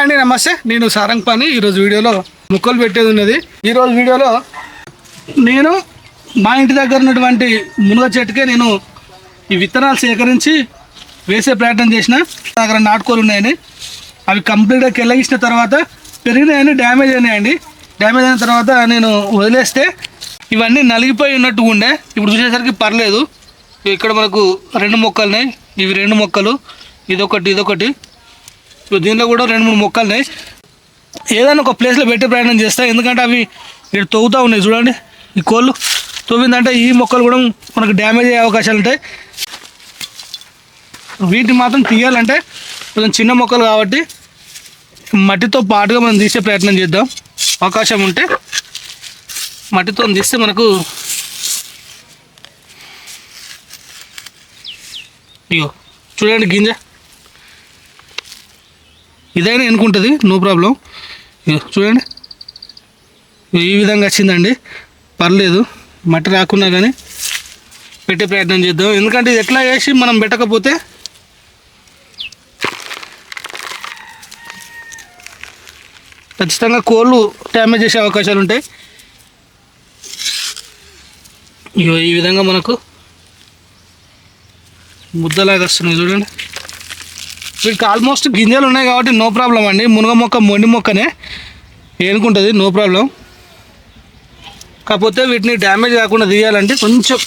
అండి నమస్తే. నేను సారంగ్ పని ఈరోజు వీడియోలో ముక్కలు పెట్టేది ఉన్నది. ఈరోజు వీడియోలో నేను మా ఇంటి దగ్గర ఉన్నటువంటి మునగ చెట్టుకే నేను ఈ విత్తనాలు సేకరించి వేసే ప్రయత్నం చేసిన. దగ్గర నాటుకోలు ఉన్నాయని అవి కంప్లీట్గా కెల్లగించిన తర్వాత పెరిగినాయని డ్యామేజ్ అయినాయండి. డ్యామేజ్ అయిన తర్వాత నేను వదిలేస్తే ఇవన్నీ నలిగిపోయి ఉన్నట్టు ఉండే. ఇప్పుడు చూసేసరికి పర్లేదు. ఇక్కడ మనకు రెండు మొక్కలు ఉన్నాయి ఇవి రెండు మొక్కలు. ఇదొకటి ఇదొకటి. దీనిలో కూడా రెండు మూడు మొక్కలు ఉన్నాయి. ఏదైనా ఒక ప్లేస్లో పెట్టే ప్రయత్నం చేస్తా. ఎందుకంటే అవి ఇక్కడ తవ్వుతూ ఉన్నాయి. చూడండి. ఈ కోళ్ళు తవ్విందంటే ఈ మొక్కలు కూడా మనకు డ్యామేజ్ అయ్యే అవకాశాలు ఉంటాయి. వీటిని మాత్రం తీయాలంటే కొంచెం చిన్న మొక్కలు కాబట్టి మట్టితో పాటుగా మనం తీసే ప్రయత్నం చేద్దాం. అవకాశం ఉంటే మట్టితో తీస్తే మనకు ఇగో చూడండి గింజ. ఇదైనా ఎన్నుకుంటుంది? నో ప్రాబ్లం చూడండి. ఇగో ఈ విధంగా వచ్చిందండి. పర్లేదు. మట్టి రాకున్నా కానీ పెట్టే ప్రయత్నం చేద్దాం. ఎందుకంటే ఇది ఎట్లా వేసి మనం పెట్టకపోతే ఖచ్చితంగా కోళ్ళు డ్యామేజ్ చేసే అవకాశాలు ఉంటాయి. ఈ విధంగా మనకు ముద్దలాగా వస్తున్నాయి చూడండి. వీటికి ఆల్మోస్ట్ గింజలు ఉన్నాయి కాబట్టి నో ప్రాబ్లం అండి. మునగ మొక్క మొండి మొక్కనే ఏనుకుంటుంది నో ప్రాబ్లం కాకపోతే వీటిని డ్యామేజ్ కాకుండా తీయాలంటే కొంచెం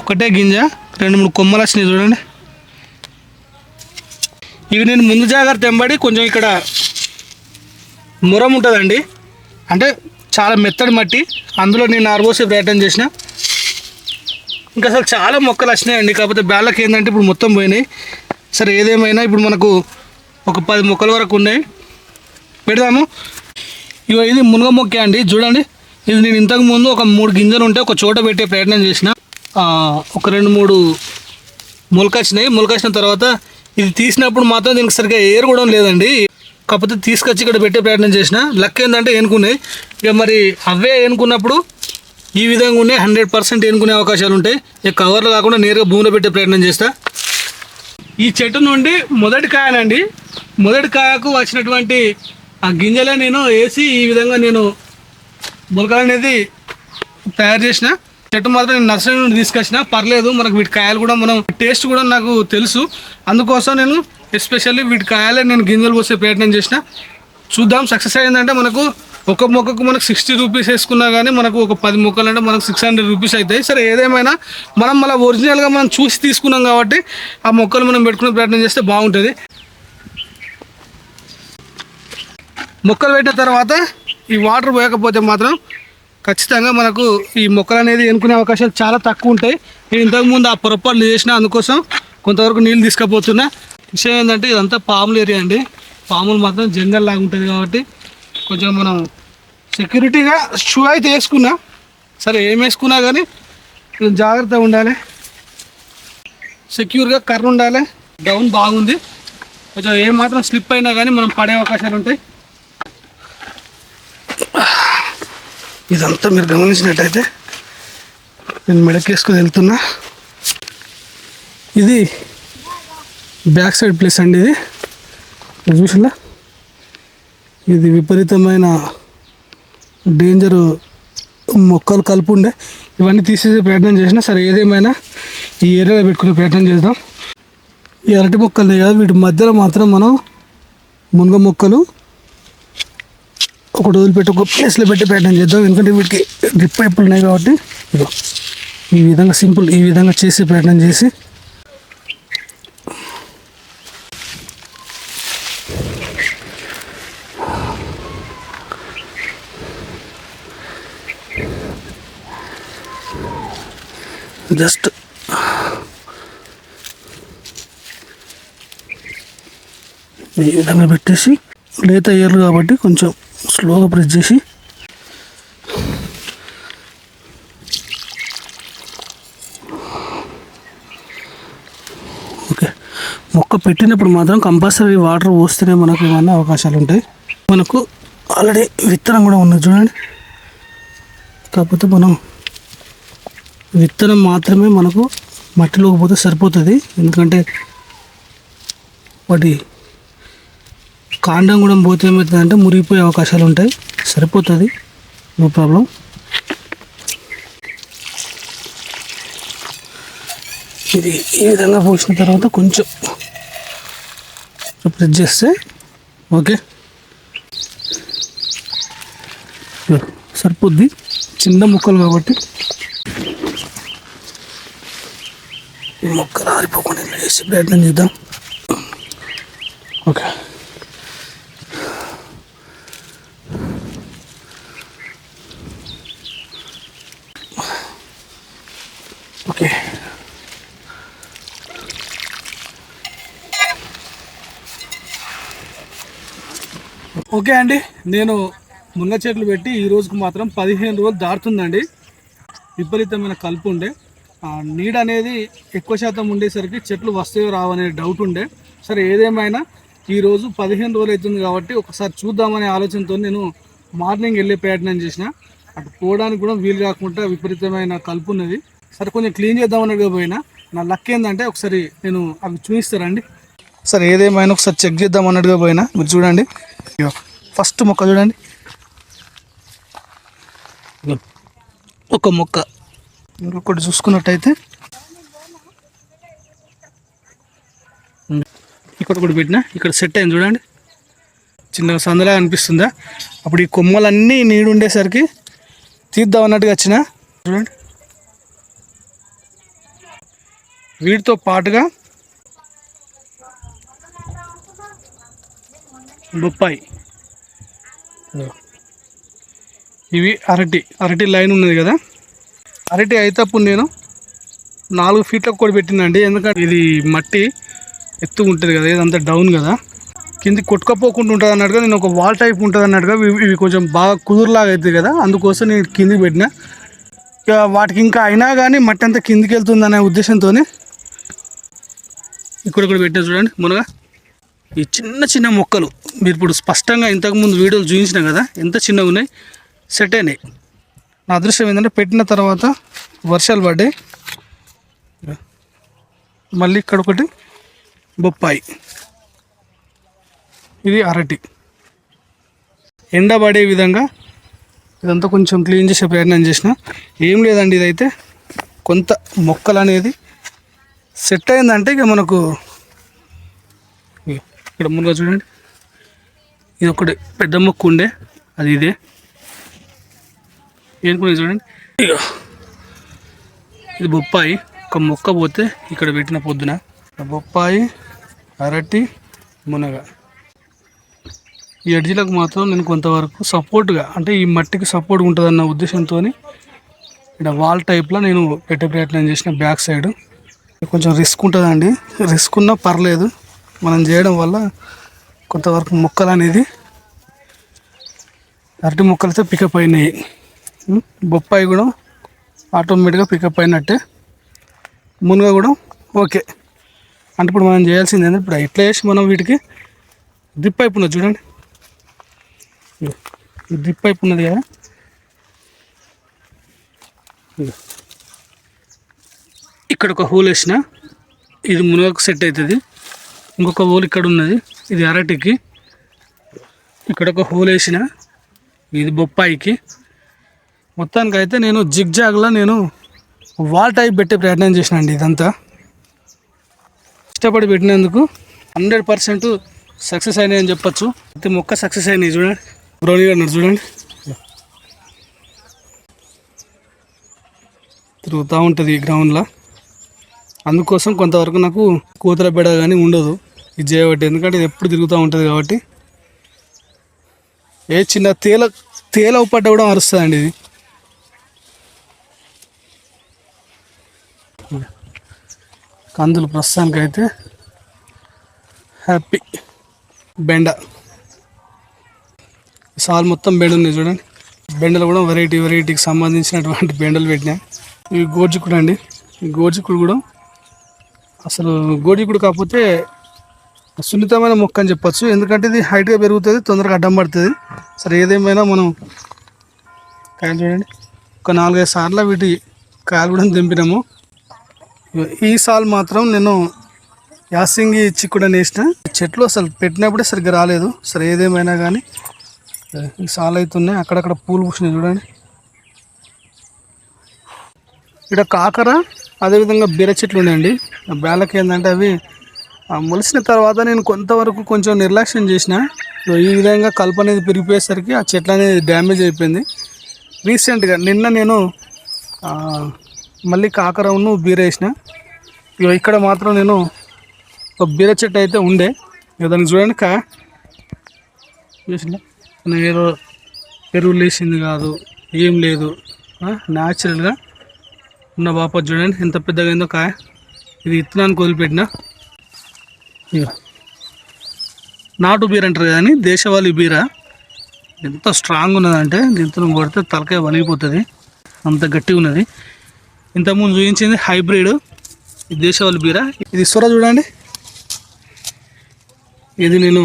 ఒకటే గింజ రెండు మూడు కొమ్మలు వచ్చినాయి చూడండి. ఇవి నేను ముందు జాగ్రత్త ఎంబడి కొంచెం ఇక్కడ మురం ఉంటుందండి. అంటే చాలా మెత్తడి మట్టి. అందులో నేను ఆర్బోసే ప్రయత్నం చేసిన. ఇంకా అసలు చాలా మొక్కలు వచ్చినాయండి. కాకపోతే బ్యాళ్ళకి ఏంటంటే ఇప్పుడు మొత్తం పోయినాయి. సరే ఏదేమైనా ఇప్పుడు మనకు ఒక పది మొక్కల వరకు ఉన్నాయి. పెడదాము. ఇగో ఇది మునగ మొక్క అండి. చూడండి. ఇది నేను ఇంతకు ముందు ఒక మూడు గింజలు ఉంటే ఒక చోట పెట్టే ప్రయత్నం చేసిన. ఒక రెండు మూడు మొలకొచ్చినాయి. మొలకొచ్చిన తర్వాత ఇది తీసినప్పుడు మాత్రం దీనికి సరిగ్గా ఏరు కూడా లేదండి. కాకపోతే తీసుకొచ్చి ఇక్కడ పెట్టే ప్రయత్నం చేసిన. లక్ ఏంటంటే ఏనుకున్నాయి ఇక మరి అవే ఏనుకున్నప్పుడు ఈ విధంగా ఉన్నాయి. హండ్రెడ్ పర్సెంట్ ఏనుకునే అవకాశాలు ఉంటాయి. ఇక కవర్లో కాకుండా నేరుగా భూమిలో పెట్టే ప్రయత్నం చేస్తా. ఈ చెట్టు నుండి మొదటి కాయనండి. మొదటి కాయకు వచ్చినటువంటి ఆ గింజలే నేను వేసి ఈ విధంగా నేను మొలకలు అనేది తయారు చేసిన. చెట్టు మాత్రం నేను నర్సరీ నుండి తీసుకొచ్చిన. పర్లేదు మనకు వీటి కాయలు కూడా మనం టేస్ట్ కూడా నాకు తెలుసు. అందుకోసం నేను ఎస్పెషల్లీ వీటి కాయలే నేను గింజలు పోసే ప్రయత్నం చేసిన. చూద్దాం సక్సెస్ అయిందంటే మనకు ఒక మొక్కకు మనకు సిక్స్టీ రూపీస్ వేసుకున్నా కానీ మనకు ఒక పది మొక్కలు అంటే మనకు సిక్స్ హండ్రెడ్ రూపీస్ అవుతాయి సరే ఏదేమైనా మనం మళ్ళీ ఒరిజినల్గా మనం చూసి తీసుకున్నాం కాబట్టి ఆ మొక్కలు మనం పెట్టుకునే ప్రయత్నం చేస్తే బాగుంటుంది. మొక్కలు పెట్టిన తర్వాత ఈ వాటర్ పోయకపోతే మాత్రం ఖచ్చితంగా మనకు ఈ మొక్కలు అనేది ఎన్నుకునే అవకాశాలు చాలా తక్కువ ఉంటాయి. నేను ఇంతకుముందు ఆ పొరపాట్లు చేసిన అందుకోసం కొంతవరకు నీళ్ళు తీసుకుపోతున్నా. విషయం ఏంటంటే ఇదంతా పాముల ఏరియా అండి. పాములు మాత్రం జంగల్ లాగా ఉంటుంది కాబట్టి కొంచెం మనం సెక్యూరిటీగా షూ అయితే వేసుకున్నా. సరే ఏం వేసుకున్నా కానీ కొంచెం జాగ్రత్తగా ఉండాలి. సెక్యూర్గా కర్ర ఉండాలి. డౌన్ బాగుంది. కొంచెం ఏ మాత్రం స్లిప్ అయినా కానీ మనం పడే అవకాశాలు ఉంటాయి. ఇదంతా మీరు గమనించినట్టయితే నేను మెడకేసుకొని వెళ్తున్నా. ఇది బ్యాక్ సైడ్ ప్లేస్ అండి ఇది. మీరు చూసినా ఇది విపరీతమైన డేంజరు మొక్కలు కలుపు ఉండే ఇవన్నీ తీసేసే ప్రయత్నం చేసినా సరే ఏదేమైనా ఈ ఏరియాలో పెట్టుకునే ప్రయత్నం చేద్దాం. ఈ అరటి మొక్కలు కదా వీటి మధ్యలో మాత్రం మనం మునగ మొక్కలు ఒకటి వదిలిపెట్టి ఒక ప్లేస్లో పెట్టి ప్రయత్నం చేద్దాం. ఎందుకంటే వీటికి డ్రిప్ పైపులు ఉన్నాయి కాబట్టి ఇదో ఈ విధంగా సింపుల్ ఈ విధంగా చేసే ప్రయత్నం చేసి. జస్ట్ ఈ విధంగా పెట్టేసి లేత ఏర్లు కాబట్టి కొంచెం స్లోగా ప్రెస్ చేసి. ఓకే. మొక్క పెట్టినప్పుడు మాత్రం కంపల్సరీ వాటర్ పోస్తేనే మనకు ఏమన్నా అవకాశాలు ఉంటాయి. మనకు ఆల్రెడీ విత్తనం కూడా ఉన్నది చూడండి. కాకపోతే మనం విత్తనం మాత్రమే మనకు మట్టిలోకి పోతే సరిపోతుంది. ఎందుకంటే వాటి కాండం కూడా పోతే ఏమవుతుందంటే మురిగిపోయే అవకాశాలు ఉంటాయి. సరిపోతుంది. No problem. ఇది ఈ విధంగా పోసిన తర్వాత కొంచెం ప్రెస్ చేస్తే ఓకే. సరిపోద్ది. చిన్న ముక్కలు కాబట్టి. ఈ మొక్కలు ఆరిపోకుండా వేసి ప్రయత్నం చేద్దాం ఓకే ఓకే ఓకే అండి నేను మునగ చెట్లు పెట్టి ఈ రోజుకు మాత్రం పదిహేను రోజులు దాటుతుందండి విపరీతమైన కలుపు ఉండే. ఆ నీడ అనేది ఎక్కువ శాతం ఉండేసరికి చెట్లు వస్తాయో రావనే డౌట్ ఉండే. సరే ఏదేమైనా ఈరోజు పదిహేను రోజులు అవుతుంది కాబట్టి ఒకసారి చూద్దామనే ఆలోచనతో నేను మార్నింగ్ వెళ్ళే ప్రయత్నం చేసిన. అటు పోవడానికి కూడా వీలు కాకుండా విపరీతమైన కలుపు ఉన్నది. సరే కొంచెం క్లీన్ చేద్దామని పోయినా. నా లక్ ఏంటంటే ఒకసారి నేను అవి చూపిస్తారండి సరే ఏదేమైనా ఒకసారి చెక్ చేద్దాం అన్నట్టుగా పోయినా. మీరు చూడండి. ఫస్ట్ మొక్క చూడండి. ఒక మొక్క. ఇంకొకటి చూసుకున్నట్టయితే. ఇక్కడ ఒకటి పెట్టినా ఇక్కడ సెట్ అయింది చూడండి. చిన్న సందలా అనిపిస్తుందా? అప్పుడు ఈ కొమ్మలన్నీ నీడు ఉండేసరికి తీద్దాం అన్నట్టుగా వచ్చిన. చూడండి. వీటితో పాటుగా బొప్పాయి. ఇవి అరటి అరటి లైన్ ఉన్నది కదా? అరటి అయితే అప్పుడు నేను నాలుగు ఫీట్లకు కూడా పెట్టినండి ఎందుకంటే ఇది మట్టి ఎత్తు ఉంటుంది కదా ఇదంతా డౌన్ కదా. కింది కొట్టుకపోకుండా ఉంటుంది అన్నట్టుగా నేను ఒక వాల్ టైప్ ఉంటుంది అన్నట్టుగా ఇవి ఇవి కొంచెం బాగా కుదురులాగా అవుతుంది కదా అందుకోసం నేను కిందికి పెట్టిన. ఇక వాటికి ఇంకా అయినా కానీ మట్టి అంతా కిందికి వెళ్తుంది అనే ఉద్దేశంతో ఇక్కడ కూడా పెట్టిన చూడండి మునగా. ఈ చిన్న చిన్న మొక్కలు మీరు ఇప్పుడు స్పష్టంగా ఇంతకుముందు వీడియోలు చూపించినా కదా ఎంత చిన్నగా ఉన్నాయి? సెట్ అయినాయి. నా అదృష్టం ఏంటంటే పెట్టిన తర్వాత వర్షాలు పడ్డాయి. మళ్ళీ ఇక్కడ ఒకటి బొప్పాయి. ఇది అరటి. ఎండబడే విధంగా ఇదంతా కొంచెం క్లీన్ చేసే ప్రయత్నం చేసిన. ఏం లేదండి ఇదైతే. కొంత మొక్కలు అనేది సెట్ అయిందంటే ఇక మనకు ఇక్కడ ముందుగా చూడండి. ఇది ఒకటి పెద్ద మొక్క ఉండే అది ఇదే. ఏనుకునే చూడండి. ఇది బొప్పాయి. ఒక మొక్క పోతే ఇక్కడ పెట్టిన పొద్దున. బొప్పాయి అరటి మునగ. ఈ ఎడ్జిలకు మాత్రం నేను కొంతవరకు సపోర్ట్గా అంటే ఈ మట్టికి సపోర్ట్ ఉంటుందన్న ఉద్దేశంతో ఇక్కడ వాల్ టైప్లో నేను పెట్టే ప్రయత్నం చేసిన బ్యాక్ సైడ్. కొంచెం రిస్క్ ఉంటుందండి. రిస్క్ ఉన్నా పర్లేదు. మనం చేయడం వల్ల కొంతవరకు మొక్కలు అనేది అరటి మొక్కలతో పికప్ అయినాయి. బొప్పాయి కూడా ఆటోమేటిక్గా పికప్ అయినట్టే. మునుగ కూడా ఓకే. అంటే ఇప్పుడు మనం చేయాల్సింది ఏంటంటే ఇప్పుడు ఎట్లా చేసి మనం వీటికి డ్రిప్ పైప్ ఉన్నది చూడండి. డ్రిప్ పైప్ ఉన్నది కదా. ఇక్కడ ఒక హోల్ వేసిన. ఇది మునగకు సెట్ అవుతుంది. ఇంకొక హోల్ ఇక్కడ ఉన్నది. ఇది అరటికి. ఇక్కడ ఒక హోల్ వేసిన. ఇది బొప్పాయికి. మొత్తానికి అయితే నేను జిగ్జాగ్లో నేను వాల్ టైప్ పెట్టే ప్రయత్నం చేసిన అండి ఇదంతా. ఇష్టపడి పెట్టినందుకు హండ్రెడ్ పర్సెంట్ సక్సెస్ అయినాయి అని అయితే మొక్క సక్సెస్ అయినాయి చూడండి. బ్రౌనీ అన్నారు చూడండి. తిరుగుతూ ఉంటుంది ఈ గ్రౌండ్లో అందుకోసం కొంతవరకు నాకు కూతుర బెడ కానీ ఉండదు. ఇది చేయబట్టి. ఎందుకంటే ఇది ఎప్పుడు తిరుగుతూ ఉంటుంది కాబట్టి. ఏ చిన్న తేల తేల పడ్డ కూడా అరుస్తుందండి ఇది. కందులు ప్రస్తుతానికి అయితే హ్యాపీ బెండ. సాల్ మొత్తం బెండ ఉన్నాయి చూడండి. బెండలు కూడా వెరైటీ వెరైటీకి సంబంధించినటువంటి బెండలు పెట్టినా. ఇవి గోర్జికుడు అండి ఈ గోర్జికుడు కూడా అసలు గోర్జికుడు కాకపోతే సున్నితమైన మొక్క అని చెప్పొచ్చు. ఎందుకంటే ఇది హైట్గా పెరుగుతుంది తొందరగా అడ్డం పడుతుంది. సరే ఏదేమైనా మనం కాయలు చూడండి. ఒక నాలుగైదు సార్లు వీటి కాయలు కూడా తెంపినాము. ఈ సాల్ మాత్రం నేను యాసింగి చిక్కుడని వేసిన. చెట్లు అసలు పెట్టినప్పుడే సరిగ్గా రాలేదు. సరే ఏదేమైనా కానీ ఈ సాల్ అవుతున్నాయి అక్కడక్కడ పూలు పూసినాయి చూడండి. ఇక్కడ కాకర అదేవిధంగా బీర చెట్లు ఉన్నాయండి. ఆ బేళ్ళకి ఏంటంటే అవి మొలిసిన తర్వాత నేను కొంతవరకు కొంచెం నిర్లక్ష్యం చేసిన. ఈ విధంగా కలుపు అనేది పెరిగిపోయేసరికి ఆ చెట్లు అనేది డ్యామేజ్ అయిపోయింది. రీసెంట్గా నిన్న నేను మళ్ళీ కాకరవును బీర వేసిన. ఇక్కడ మాత్రం నేను ఒక బీర చెట్టు అయితే ఉండే. ఇక దానికి చూడండి కా. చూసిన ఏదో ఎరువులు వేసింది కాదు ఏం లేదు. న్యాచురల్గా ఉన్న బాప చూడండి ఎంత పెద్దగా అయిందో కాయ. ఇది ఇత్తనానికి వదిలిపెట్టిన నాటు బీర అంటారు కానీ దేశవాళీ బీర. ఎంత స్ట్రాంగ్ ఉన్నదంటే దీంతో కొడితే తలకాయ వలిగిపోతుంది అంత గట్టిగా ఉన్నది. ఇంతకుముందు చూపించింది హైబ్రిడ్ ఇది దేశవాళీ బీర. ఇది సొర చూడండి. ఇది నేను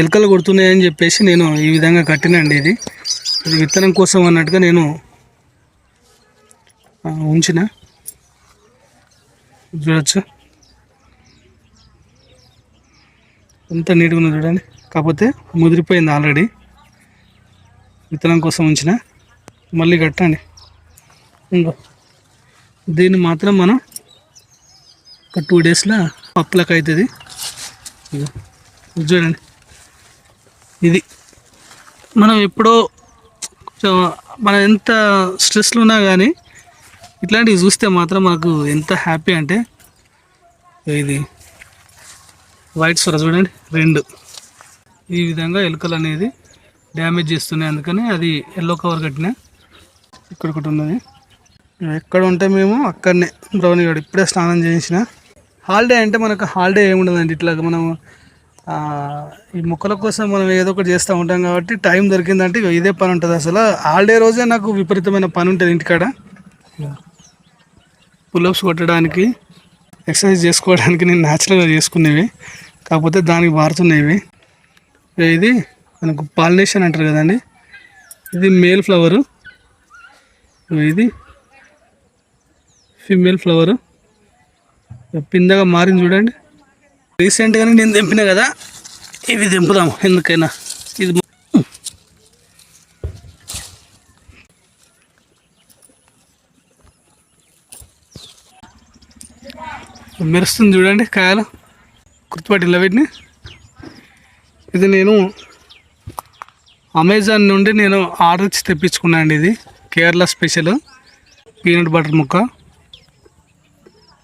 ఎలుకలు కొడుతున్నాయని చెప్పేసి నేను ఈ విధంగా కట్టినండి ఇది. ఇది విత్తనం కోసం అన్నట్టుగా నేను ఉంచిన? చూడొచ్చు. ఎంత నీట్గా ఉంది చూడండి. కాకపోతే ముదిరిపోయింది ఆల్రెడీ. విత్తనం కోసం ఉంచిన. మళ్ళీ కట్టండి. ఇంకో. దీన్ని మాత్రం మనం ఒక టూ డేస్లో పప్పులకు అవుతుంది చూడండి. ఇది. మనం ఎప్పుడో కొంచెం మనం ఎంత స్ట్రెస్లో ఉన్నా కానీ ఇట్లాంటివి చూస్తే మాత్రం మాకు ఎంత హ్యాపీ అంటే ఇది వైట్ సొర చూడండి రెండు. ఈ విధంగా ఎలుకలు అనేది డ్యామేజ్ చేస్తున్నాయి. అందుకని అది ఎల్లో కవర్ కట్టిన ఇక్కడ ఒకటి ఉన్నది. ఎక్కడ ఉంటే మేము అక్కడనే బ్రౌన్ గడు ఇప్పుడే స్నానం చేయించిన. హాలిడే అంటే మనకు హాలిడే ఏముండదండి. ఇట్లా మనం ఈ మొక్కల కోసం మనం ఏదో ఒకటి చేస్తూ ఉంటాం కాబట్టి టైం దొరికిందంటే ఇదే పని ఉంటుంది. అసలు హాలిడే రోజే నాకు విపరీతమైన పని ఉంటుంది ఇంటికాడ. పుల్అప్స్ కొట్టడానికి ఎక్సర్సైజ్ చేసుకోవడానికి నేను న్యాచురల్గా చేసుకునేవి. కాకపోతే దానికి మారుతున్నాయి ఇది మనకు పాలినేషన్ అంటారు కదండి. ఇది మేల్ ఫ్లవరు. ఇది ఫిమేల్ ఫ్లవరు. పిందగా మారింది చూడండి. రీసెంట్గానే నేను తెంపిన కదా ఇవి దింపుదాము ఎందుకైనా ఇది మెరుస్తుంది చూడండి కాయలు. గుర్తుపట్టిన వీటిని? ఇది నేను అమెజాన్ నుండి నేను ఆర్డర్ ఇచ్చి తెప్పించుకున్నాను అండి ఇది. కేరళ స్పెషల్ పీనట్ బటర్ ముక్క.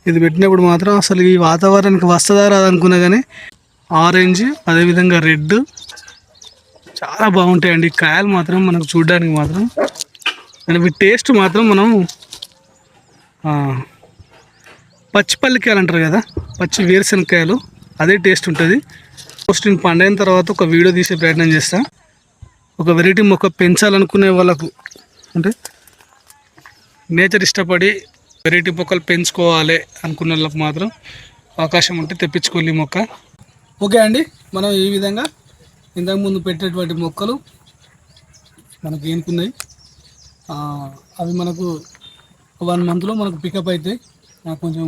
ఇది పెట్టినప్పుడు మాత్రం అసలు ఈ వాతావరణానికి వస్తుందా రాదనుకున్నా కానీ ఆరెంజ్ అదేవిధంగా రెడ్ చాలా బాగుంటాయండి. కాయలు మాత్రం మనకు చూడడానికి మాత్రం. అండ్ టేస్ట్ మాత్రం మనం పచ్చి పల్లికాయలు అంటారు కదా పచ్చి వేరుశనగకాయలు అదే టేస్ట్ ఉంటుంది. ఫస్ట్ నేను పండైన తర్వాత ఒక వీడియో తీసే ప్రయత్నం చేస్తా. ఒక వెరైటీ మొక్క పెంచాలనుకునే వాళ్ళకు అంటే నేచర్ ఇష్టపడి వెరైటీ మొక్కలు పెంచుకోవాలి అనుకున్న వాళ్ళకి మాత్రం అవకాశం ఉంటే తెప్పించుకోవాలి మొక్క. ఓకే అండి మనం ఈ విధంగా ఇంతకుముందు పెట్టేటువంటి మొక్కలు మనకు ఏనుకున్నాయి అవి మనకు వన్ మంత్లో మనకు పికప్ అవుతాయి నాకు కొంచెం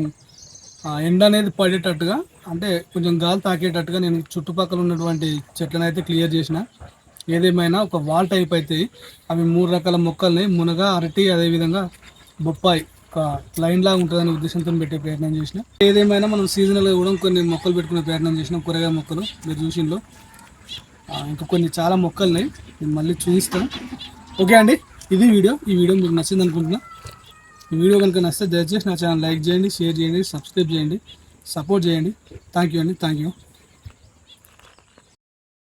ఎండ అనేది పడేటట్టుగా అంటే కొంచెం గాలి తాకేటట్టుగా నేను చుట్టుపక్కల ఉన్నటువంటి చెట్లను అయితే క్లియర్ చేసిన. ఏదేమైనా ఒక వాల్ టైప్ అవుతాయి అవి మూడు రకాల మొక్కల్ని మునగ అరటి అదేవిధంగా బొప్పాయి ఒక లైన్ లాగా ఉంటుందనే ఉద్దేశంతో పెట్టే ప్రయత్నం చేసిన. ఏదేమైనా మనం సీజనల్గా కూడా కొన్ని మొక్కలు పెట్టుకునే ప్రయత్నం చేసినాం కూరగాయ మొక్కలు మీరు చూసింలో ఇంకా కొన్ని చాలా మొక్కలున్నాయి నేను మళ్ళీ చూపిస్తాను. ఓకే అండి ఇది వీడియో. ఈ వీడియో మీకు నచ్చింది అనుకుంటున్నాను ఈ వీడియో కనుక నచ్చితే దయచేసి నా ఛానల్ లైక్ చేయండి షేర్ చేయండి సబ్స్క్రైబ్ చేయండి సపోర్ట్ చేయండి. థ్యాంక్ యూ అండి. Thank you